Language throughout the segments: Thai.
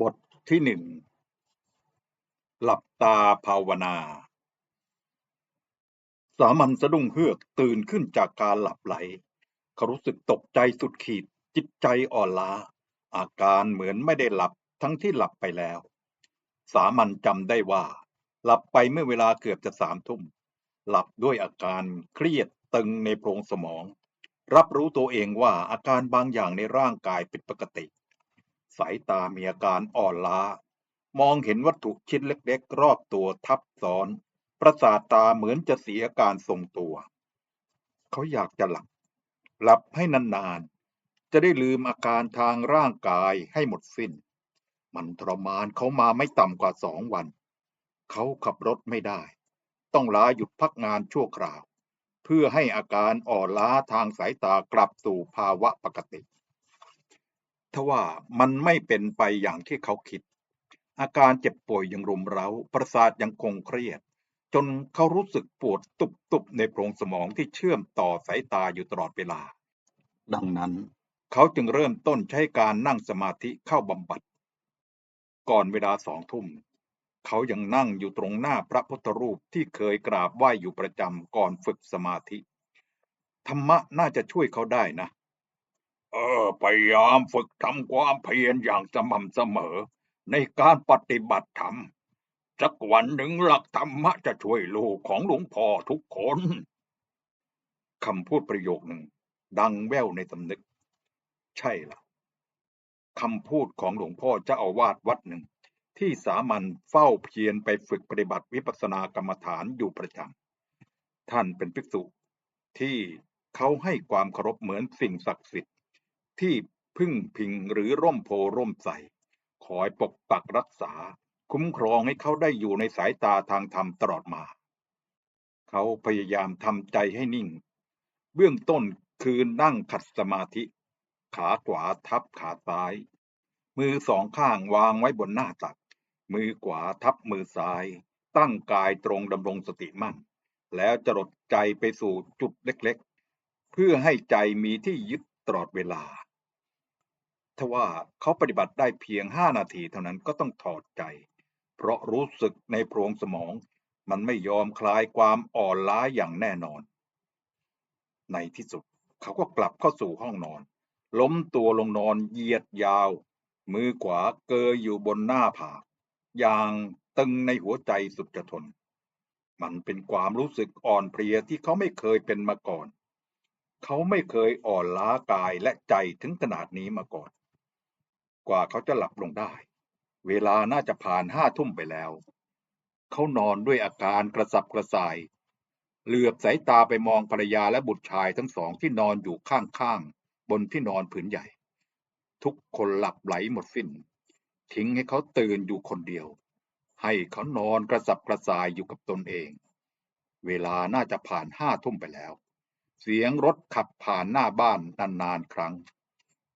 บทที่หนึ่งหลับตาภาวนา สามัญสะดุ้งเฮือกตื่นขึ้นจากการหลับไหลเขารู้สึกตกใจสุดขีดจิตใจอ่อนล้า อาการเหมือนไม่ได้หลับทั้งที่หลับไปแล้ว สามัญจำได้ว่า หลับไปเมื่อเวลาเกือบจะสามทุ่ม หลับด้วยอาการเครียดตึงในโพรงสมอง รับรู้ตัวเองว่าอาการบางอย่างในร่างกายผิดปกติ สายตามีอาการอ่อนล้า มองเห็นวัตถุชิ้นเล็กๆ รอบตัวทับซ้อน ประสาทตาเหมือนจะเสียการทรงตัว เขาอยากจะหลับ หลับให้นานๆ จะได้ลืมอาการทางร่างกายให้หมดสิ้น มันทรมานเขามาไม่ต่ำกว่าสองวัน เขาขับรถไม่ได้ ต้องลาหยุดพักงานชั่วคราว เพื่อให้อาการอ่อนล้าทางสายตากลับสู่ภาวะปกติ ทว่ามันไม่เป็นไปอย่างที่เขาคิด อาการเจ็บป่วยยังรุมเร้า ประสาทยังคงเครียด จนเขารู้สึกปวดตุบๆในโพรงสมองที่เชื่อมต่อสายตาอยู่ตลอดเวลา ดังนั้นเขาจึงเริ่มต้นใช้การนั่งสมาธิเข้าบำบัด ก่อนเวลาสองทุ่ม เขายังนั่งอยู่ตรงหน้าพระพุทธรูปที่เคยกราบไหว้อยู่ประจำก่อนฝึกสมาธิ ธรรมะน่าจะช่วยเขาได้นะเออพยายามฝึกทำความเพียรอย่างสม่ำเสมอ ในการปฏิบัติธรรม สักวันหนึ่งหลักธรรมะจะช่วยลูกของหลวงพ่อทุกคนคำพูดประโยคหนึ่ง ดังแว่วในสำนึก ใช่ละคำพูดของหลวงพ่อเจ้าอาวาสวัดหนึ่ง ที่สามัญเฝ้าเพียรไปฝึกปฏิบัติวิปัสสนากรรมฐานอยู่ประจำท่านเป็นภิกษุที่เขาให้ความเคารพเหมือนสิ่งศักดิ์สิทธิ์ ที่พึ่งพิงหรือร่มโพร่มใสคอยปกปักรักษา คุ้มครองให้เขาได้อยู่ในสายตาทางธรรมตลอดมา เขาพยายามทำใจให้นิ่ง เบื้องต้นคือนั่งขัดสมาธิ ขาขวาทับขาซ้าย มือสองข้างวางไว้บนหน้าตัก มือขวาทับมือซ้าย ตั้งกายตรงดำรงสติมั่น แล้วจรดใจไปสู่จุดเล็กๆ เพื่อให้ใจมีที่ยึดตลอดเวลา ทว่าเขาปฏิบัติได้เพียงห้านาทีเท่านั้นก็ต้องถอดใจ เพราะรู้สึกในโพรงสมอง มันไม่ยอมคลายความอ่อนล้าอย่างแน่นอน ในที่สุดเขาก็กลับเข้าสู่ห้องนอน ล้มตัวลงนอนเหยียดยาว มือขวาเกยอยู่บนหน้าผากอย่างตึงในหัวใจสุดจะทน มันเป็นความรู้สึกอ่อนเพลียที่เขาไม่เคยเป็นมาก่อน เขาไม่เคยอ่อนล้ากายและใจถึงขนาดนี้มาก่อน กว่าเขาจะหลับลงได้ เวลาน่าจะผ่านห้าทุ่มไปแล้ว เขานอนด้วยอาการกระสับกระส่าย เหลือบสายตาไปมองภรรยาและบุตรชายทั้งสองที่นอนอยู่ข้างๆ บนที่นอนผืนใหญ่ ทุกคนหลับไหลหมดสิ้น ทิ้งให้เขาตื่นอยู่คนเดียว ให้เขานอนกระสับกระส่ายอยู่กับตนเอง เวลาน่าจะผ่านห้าทุ่มไปแล้ว เสียงรถขับผ่านหน้าบ้านนานๆครั้ง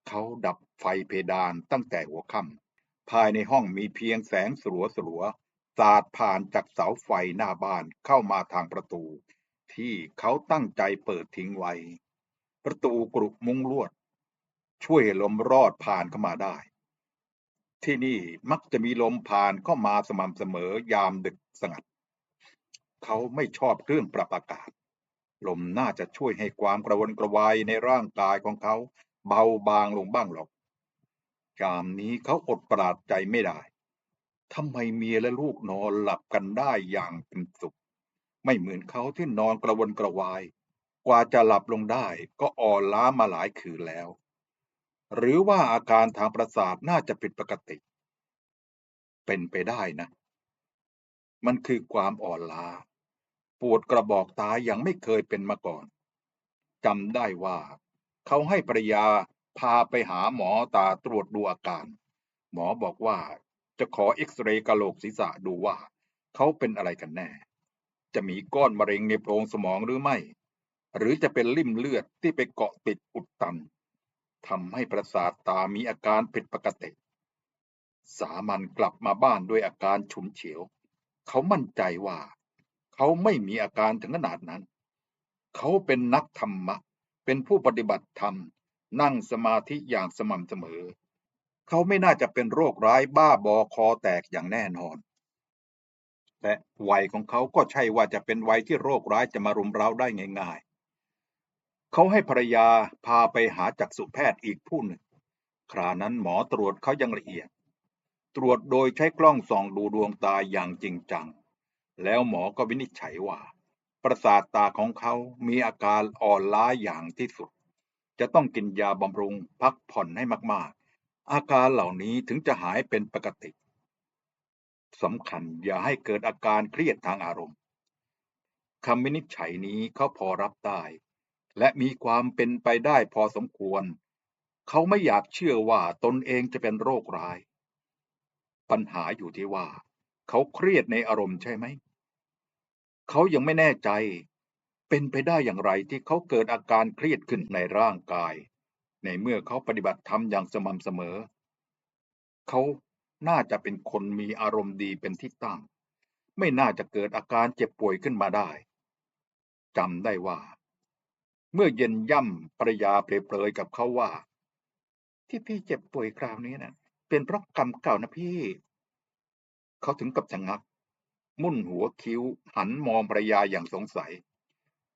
เขาดับ ไฟเพดานตั้งแต่หัวค่ำภายในห้องมีเพียงแสงสลัวสลัวสาดผ่านจากเสาไฟหน้าบ้านเข้ามาทางประตู ที่เขาตั้งใจเปิดทิ้งไว้ ประตูกรุมุงลวด ช่วยลมรอดผ่านเข้ามาได้ ที่นี่มักจะมีลมผ่านเข้ามาสม่ำเสมอยามดึกสงัด เขาไม่ชอบเครื่องปรับอากาศ ลมน่าจะช่วยให้ความกระวนกระวายในร่างกายของเขาเบาบางลงบ้างหรอก ยามนี้เขาอดประหลาดใจไม่ได้ทำไมเมียและลูกนอนหลับกันได้อย่างเป็นสุข ไม่เหมือนเขาที่นอนกระวนกระวาย กว่าจะหลับลงได้ก็อ่อนล้ามาหลายคืนแล้ว หรือว่าอาการทางประสาทน่าจะผิดปกติ เป็นไปได้นะ มันคือความอ่อนล้า ปวดกระบอกตายังไม่เคยเป็นมาก่อนจำได้ว่า เขาให้ภรรยา พาไปหาหมอตาตรวจดูอาการ หมอบอกว่าจะขอเอ็กซเรย์กะโหลกศีรษะดูว่า เขาเป็นอะไรกันแน่ จะมีก้อนมะเร็งในโพรงสมองหรือไม่ หรือจะเป็นลิ่มเลือดที่ไปเกาะติดอุดตันทำให้ประสาทตามีอาการผิดปกติ สามัญกลับมาบ้านด้วยอาการฉุนเฉียว เขามั่นใจว่า เขาไม่มีอาการถึงขนาดนั้น เขาเป็นนักธรรมะ เป็นผู้ปฏิบัติธรรม นั่งสมาธิอย่างสม่ำเสมอ เขาไม่น่าจะเป็นโรคร้ายบ้าบอคอแตกอย่างแน่นอน และวัยของเขาก็ใช่ว่าจะเป็นวัยที่โรคร้ายจะมารุมเร้าได้ง่าย ๆ เขาให้ภรรยาพาไปหาจักษุแพทย์อีกผู้หนึ่ง ครานั้นหมอตรวจเขายังละเอียด ตรวจโดยใช้กล้องส่องดูดวงตาอย่างจริงจัง แล้วหมอก็วินิจฉัยว่า ประสาทตาของเขามีอาการอ่อนล้าอย่างที่สุด จะต้องกินยาบำรุงพักผ่อนให้มากๆ อาการเหล่านี้ถึงจะหายเป็นปกติสำคัญอย่าให้เกิดอาการเครียดทางอารมณ์คำวินิจฉัยนี้เขาพอรับได้ และมีความเป็นไปได้พอสมควร เขาไม่อยากเชื่อว่าตนเองจะเป็นโรคร้าย ปัญหาอยู่ที่ว่า เขาเครียดในอารมณ์ใช่ไหม เขายังไม่แน่ใจ เป็นไปได้อย่างไรที่เขาเกิดอาการเครียดขึ้นในร่างกาย ในเมื่อเขาปฏิบัติธรรมอย่างสม่ำเสมอ เขาน่าจะเป็นคนมีอารมณ์ดีเป็นที่ตั้ง ไม่น่าจะเกิดอาการเจ็บป่วยขึ้นมาได้จำได้ว่า เมื่อเย็นย่ำภรยาเปรยๆกับเขาว่า ที่พี่เจ็บป่วยคราวนี้นะ่ะ เป็นเพราะกรรมเก่านะพี่ เขาถึงกับชะงัก มุ่นหัวคิ้วหันมองภรยาอย่างสงสัย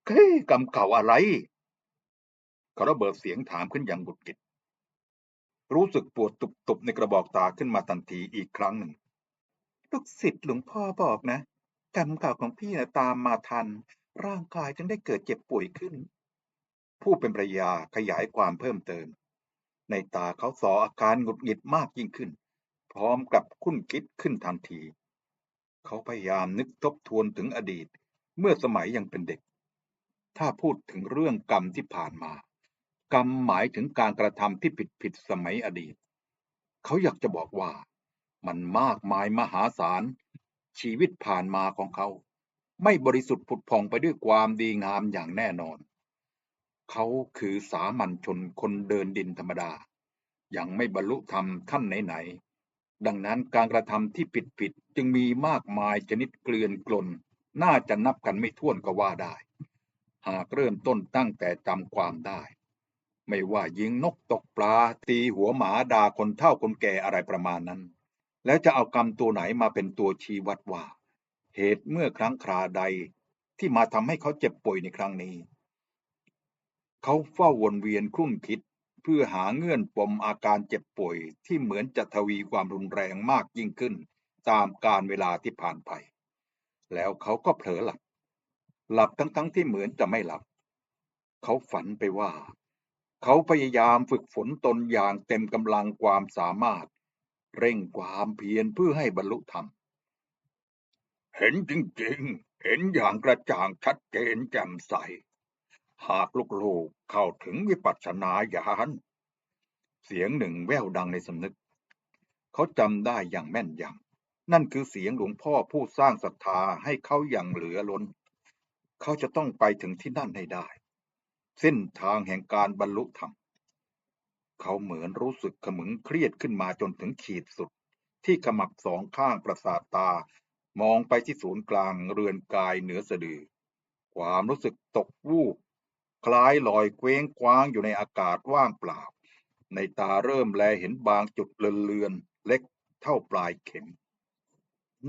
เฮ้ยกรรมเก่าอะไรเขาระเบิดเสียงถามขึ้นอย่างบุดกิดรู้สึกปวดตุบๆในกระบอกตาขึ้นมาทันทีอีกครั้งหนึ่ง ลูกศิษย์หลวงพ่อบอกนะ กรรมเก่าของพี่นะตามมาทัน ร่างกายจึงได้เกิดเจ็บป่วยขึ้น ผู้เป็นภรรยาขยายความเพิ่มเติม ในตาเขาสออาการหงุดหงิดมากยิ่งขึ้น พร้อมกับคุ้นคิดขึ้นทันที เขาพยายามนึกทบทวนถึงอดีต เมื่อสมัยยังเป็นเด็ก ถ้าพูดถึงเรื่องกรรมที่ผ่านมา กรรมหมายถึงการกระทำที่ผิดผิดสมัยอดีต เขาอยากจะบอกว่า มันมากมายมหาศาล ชีวิตผ่านมาของเขา ไม่บริสุทธิ์ผุดผ่องไปด้วยความดีงามอย่างแน่นอน เขาคือสามัญชนคนเดินดินธรรมดา ยังไม่บรรลุธรรมขั้นไหนๆดังนั้นการกระทำที่ผิดๆจึงมีมากมายชนิดเกลื่อนกลน น่าจะนับกันไม่ถ้วนก็ว่าได้ หากเริ่มต้นตั้งแต่จำความได้ ไม่ว่ายิงนกตกปลา ตีหัวหมาด่าคนเฒ่าคนแก่อะไรประมาณนั้น แล้วจะเอากรรมตัวไหนมาเป็นตัวชี้วัดว่า เหตุเมื่อครั้งคราใดที่มาทำให้เขาเจ็บป่วยในครั้งนี้ เขาเฝ้าวนเวียนครุ่นคิดเพื่อหาเงื่อนปมอาการเจ็บป่วยที่เหมือนจะทวีความรุนแรงมากยิ่งขึ้น ตามการเวลาที่ผ่านไป แล้วเขาก็เผลอหลับ หลับทั้งๆทที่เหมือนจะไม่หลับ เขาฝันไปว่า เขาพยายามฝึกฝนตนอย่างเต็มกำลังความสามารถ เร่งความเพียรเพื่อให้บรรลุธรรม เห็นจริงๆ เห็นอย่างกระจ่างชัดเจนแจ่มใส หากลูกๆเข้าถึงวิปัสสนาญาณเสียงหนึ่งแว่วดังในสำนึก เขาจำได้อย่างแม่นยำนั่นคือเสียงหลวงพ่อผู้สร้างศรัทธาให้เขาอย่างเหลือล้น เขาจะต้องไปถึงที่นั่นให้ได้ เส้นทางแห่งการบรรลุธรรม เขาเหมือนรู้สึกขมึงเครียดขึ้นมาจนถึงขีดสุด ที่ขมับสองข้างประสาทตา มองไปที่ศูนย์กลางเรือนกายเหนือสะดือ ความรู้สึกตกวูบคล้ายลอยเคว้งคว้างอยู่ในอากาศว่างเปล่า ในตาเริ่มแลเห็นบางจุดเลือนๆเล็กเท่าปลายเข็ม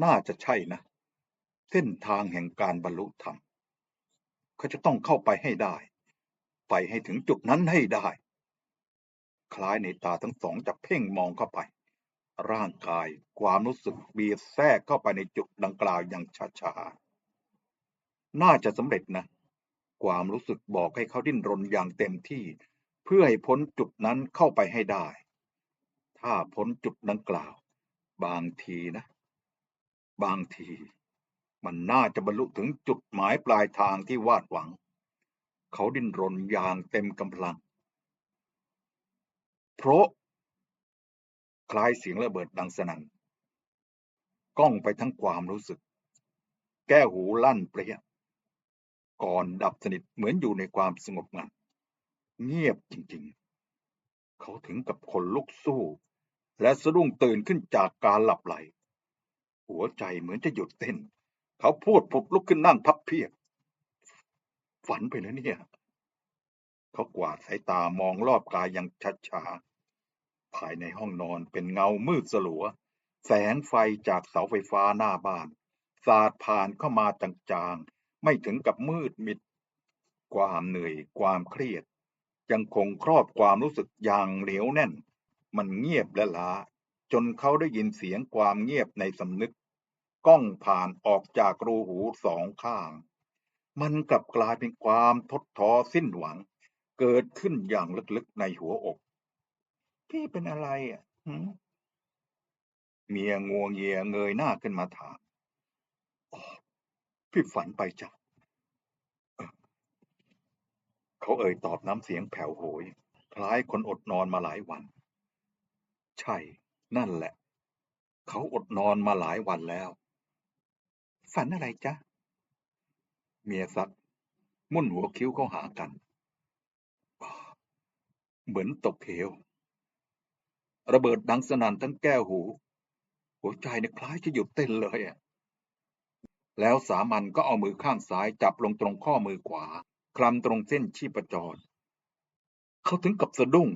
น่าจะใช่นะ เส้นทางแห่งการบรรลุธรรม เขาจะต้องเข้าไปให้ได้ ไปให้ถึงจุดนั้นให้ได้ คล้ายในตาทั้งสองจะเพ่งมองเข้าไป ร่างกายความรู้สึกบียดแทรกเข้าไปในจุดดังกล่าวอย่างช้าๆ น่าจะสำเร็จนะ ความรู้สึกบอกให้เขาดิ้นรนอย่างเต็มที่ เพื่อให้พ้นจุดนั้นเข้าไปให้ได้ ถ้าพ้นจุดดังกล่าว บางทีนะ บางที มันน่าจะบรรลุถึงจุดหมายปลายทางที่วาดหวัง เขาดิ้นรนอย่างเต็มกำลัง เพราะ คล้ายเสียงระเบิดดังสนั่นก้องไปทั้งความรู้สึก แก้หูลั่นเปรี้ยก่อนดับสนิทเหมือนอยู่ในความสงบงันเงียบจริงๆ เขาถึงกับคนลุกสู้ และสะดุ้งตื่นขึ้นจากการหลับไหล หัวใจเหมือนจะหยุดเต้น เขาพูดผุดลุกขึ้นนั่งพับเพียบ ฝันไปแล้วเนี่ย เขากวาดสายตามองรอบกายอย่างช้าๆ ภายในห้องนอนเป็นเงามืดสลัว แสงไฟจากเสาไฟฟ้าหน้าบ้าน สาดผ่านเข้ามาจางๆ ไม่ถึงกับมืดมิด ความเหนื่อยความเครียด ยังคงครอบความรู้สึกอย่างเหนียวแน่น มันเงียบและล้าจนเขาได้ยินเสียงความเงียบในสำนึก ก้องผ่านออกจากรูหูสองข้าง มันกลับกลายเป็นความทดท้อสิ้นหวัง เกิดขึ้นอย่างลึกๆในหัวอก พี่เป็นอะไรอะเมียงัวเงียเงยหน้าขึ้นมาถามพี่ฝันไปจ้ะเขาเอ่ยตอบน้ำเสียงแผ่วโหย คล้ายคนอดนอนมาหลายวัน ใช่ นั่นแหละ เขาอดนอนมาหลายวันแล้ว ฝันอะไรจ๊ะ เมียซักมุ่นหัวคิ้วเข้าหากัน เหมือนตกเหว ระเบิดดังสนั่นทั้งแก้วหู หัวใจเนี่ยคล้ายจะหยุดเต้นเลยอะแล้วสามัญก็เอามือข้างซ้ายจับลงตรงข้อมือขวา คลำตรงเส้นชีพจร เขาถึงกับสะดุ้ง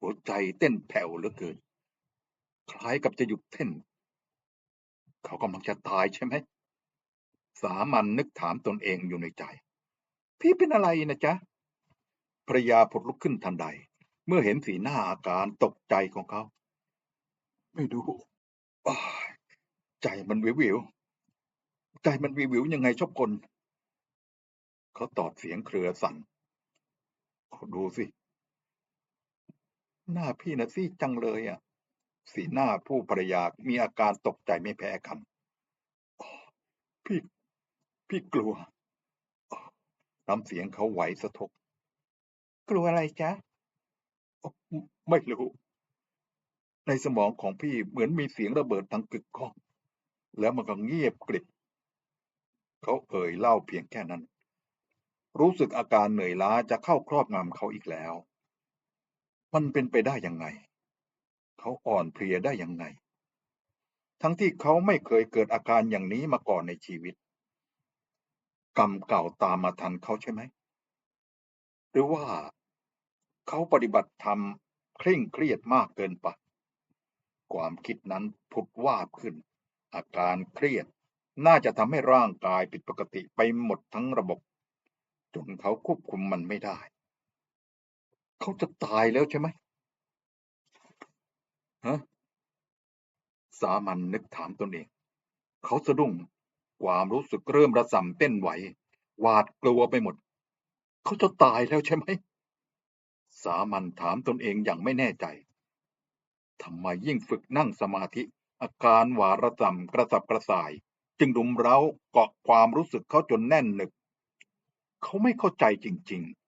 หัวใจเต้นแผ่วเหลือเกิน คล้ายกับจะหยุดเต้น เขากำลังจะตายใช่ไหม สามัญนึกถามตนเองอยู่ในใจ พี่เป็นอะไรนะจ๊ะภรยาผดลุกขึ้นทันใด เมื่อเห็นสีหน้าอาการตกใจของเขา ไม่รู้อ้ายใจมันวิววิวใจมันวิววิวยังไงชอบคน เขาตอบเสียงเครือสั่นดูสิ หน้าพี่นะซีดจังเลยอะ สีหน้าผู้ภรรยามีอาการตกใจไม่แพ้กันพี่ พี่กลัวน้ำเสียงเขาไหวสะทก กลัวอะไรจ๊ะ ไม่รู้ ในสมองของพี่เหมือนมีเสียงระเบิดดังกึกก้อง แล้วมันก็เงียบกริบ เขาเอ่ยเล่าเพียงแค่นั้น รู้สึกอาการเหนื่อยล้าจะเข้าครอบงำเขาอีกแล้ว มันเป็นไปได้ยังไง เขาอ่อนเพลียได้ยังไง ทั้งที่เขาไม่เคยเกิดอาการอย่างนี้มาก่อนในชีวิต กรรมเก่าตามมาทันเขาใช่ไหม หรือว่าเขาปฏิบัติธรรมเคร่งเครียดมากเกินไปความคิดนั้นผุดวาบขึ้น อาการเครียดน่าจะทำให้ร่างกายผิดปกติไปหมดทั้งระบบ จนเขาควบคุมมันไม่ได้ เขาจะตายแล้วใช่ไหมฮะสามัญนึกถามตนเอง เขาสะดุ้ง ความรู้สึกเริ่มระส่ำเต้นไหว หวาดกลัวไปหมด เขาจะตายแล้วใช่ไหม สามัญถามตนเองอย่างไม่แน่ใจทำไมยิ่งฝึกนั่งสมาธิ อาการหวาดระส่ำกระสับกระส่าย จึงดุมเร้าเกาะความรู้สึกเขาจนแน่นหนึบเขาไม่เข้าใจจริง ๆ